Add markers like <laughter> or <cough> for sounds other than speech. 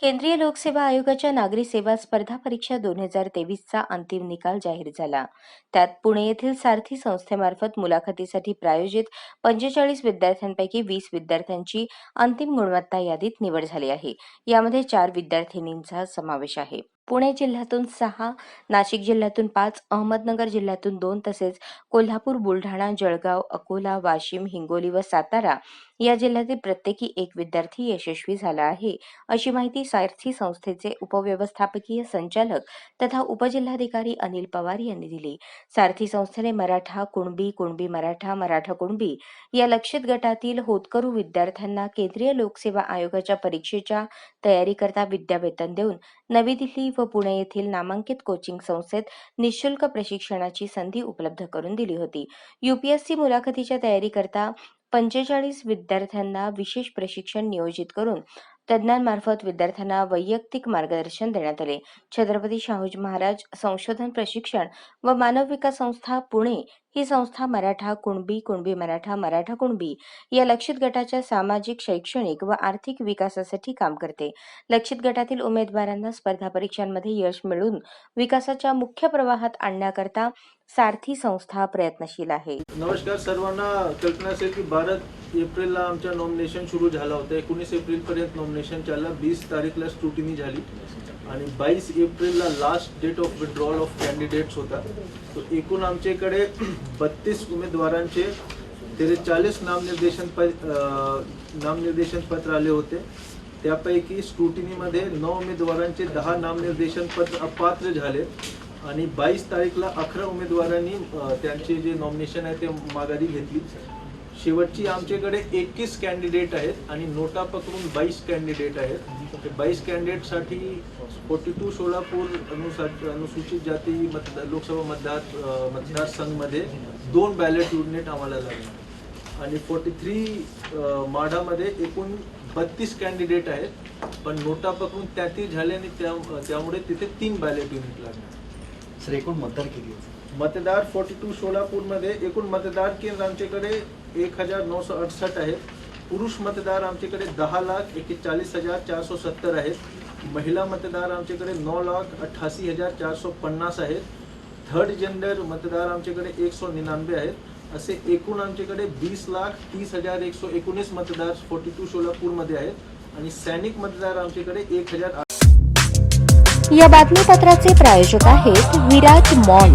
केंद्रीय लोकसेवा आयोगाच्या नागरी सेवा स्पर्धा परीक्षा दोन हजार तेवीसचा अंतिम निकाल जाहीर झाला. त्यात पुणे येथील सारथी संस्थेमार्फत मुलाखतीसाठी प्रायोजित पंचेचाळीस विद्यार्थ्यांपैकी वीस विद्यार्थ्यांची अंतिम गुणवत्ता यादीत निवड झाली आहे. यामध्ये चार विद्यार्थिनींचा समावेश आहे. पुणे जिल्ह्यातून सहा नाशिक जिल्ह्यातून पाच अहमदनगर जिल्ह्यातून दोन तसेच कोल्हापूर बुलढाणा जळगाव अकोला वाशिम हिंगोली व सातारा या जिल्ह्यातील प्रत्येकी एक विद्यार्थी यशस्वी झाला आहे. अशी माहिती सारथी संस्थेचे उपव्यवस्थापकीय संचालक तथा उपजिल्हाधिकारी अनिल पवार यांनी दिली. सारथी संस्थेने मराठा कुणबी कुणबी मराठा मराठा कुणबी या लक्षित गटातील होतकरू विद्यार्थ्यांना केंद्रीय लोकसेवा आयोगाच्या परीक्षेच्या तयारीकरता विद्यावेतन देऊन नवी दिल्ली व पुणे येथील नामांकित कोचिंग संस्थेत निशुल्क प्रशिक्षणाची संधी उपलब्ध करून दिली होती. युपीएससी मुलाखतीच्या तयारीकरता पंचेचाळीस विद्यार्थ्यांना विशेष प्रशिक्षण नियोजित करून तज्ज्ञांमार्फत विद्यार्थ्यांना वैयक्तिक मार्गदर्शन देण्यात आले. छत्रपती शाहूजी महाराज संशोधन प्रशिक्षण व मानव विकास संस्था पुणे ही संस्था मराठा कुणबी कुणबी मराठा मराठा कुणबी या लक्षित गटाच्या सामाजिक शैक्षणिक व आर्थिक विकासासाठी काम करते. लक्षित गटातील उमेदवारांना स्पर्धा परीक्षांमध्ये यश मिळवून विकासाच्या मुख्य प्रवाहात आणण्याकरता सारथी संस्था प्रयत्नशील आहे. नमस्कार सर्वांना. कल्पना असेल की भारत एप्रिलला आमच्या नॉमिनेशन सुरू झालं होतं. एकोणीस एप्रिलपर्यंत नॉमिनेशन चाललं. बीस तारीखला स्क्रुटिनी झाली. आणि बावीस एप्रिलला last date of withdrawal of candidates होता. तर एकूण आमच्याकडे <clears throat> बत्तीस उमेदवारांचे त्रेचाळीस नामनिर्देशन प नामनिर्देशन पत्र आले होते. त्यापैकी स्क्रुटिनीमध्ये नऊ उमेदवारांचे दहा नामनिर्देशन पत्र अपात्र झाले. आणि बावीस तारीखला अकरा उमेदवारांनी त्यांचे जे नॉमिनेशन आहे ते माघारी घेतली. शेवटची आमच्याकडे एकवीस कॅन्डिडेट आहेत आणि नोटा पकडून बावीस कॅन्डिडेट आहेत. ते बावीस कॅन्डिडेटसाठी फोर्टी टू सोलापूर अनुसा अनुसूचित जाती मत लोकसभा मतदार मतदारसंघमध्ये दोन बॅलेट युनिट आम्हाला लागणार आणि फोर्टी थ्री माढामध्ये एकूण बत्तीस कॅन्डिडेट आहेत. पण नोटा पकडून त्यातील झाल्याने त्या त्यामुळे तिथे तीन बॅलेट युनिट लागणार सर एकूण मतदार किती? मतदार फोर्टी टू सोलापूरमध्ये एकूण मतदार केंद्र आमच्याकडे एक हजार नऊशे अडसष्ट आहेत पुरुष मतदार आमच्याकडे दहा लाख एकेचाळीस हजार चारशे सत्तर आहेत. महिला मतदार आमच्याकडे नऊ लाख अठ्ठासी हजार चारशे पन्नास आहेत. थर्ड जेंडर मतदार आमच्याकडे एकशे निन्यानवे आहेत. असे एकूण आमच्याकडे वीस लाख तीस हजार एकशे एकोणीस मतदार फोर्टी टू सोलापूरमध्ये आहेत. आणि सैनिक मतदार आमच्याकडे एक हजार या बातमीपत्राचे प्रायोजक आहेत विराज मॉल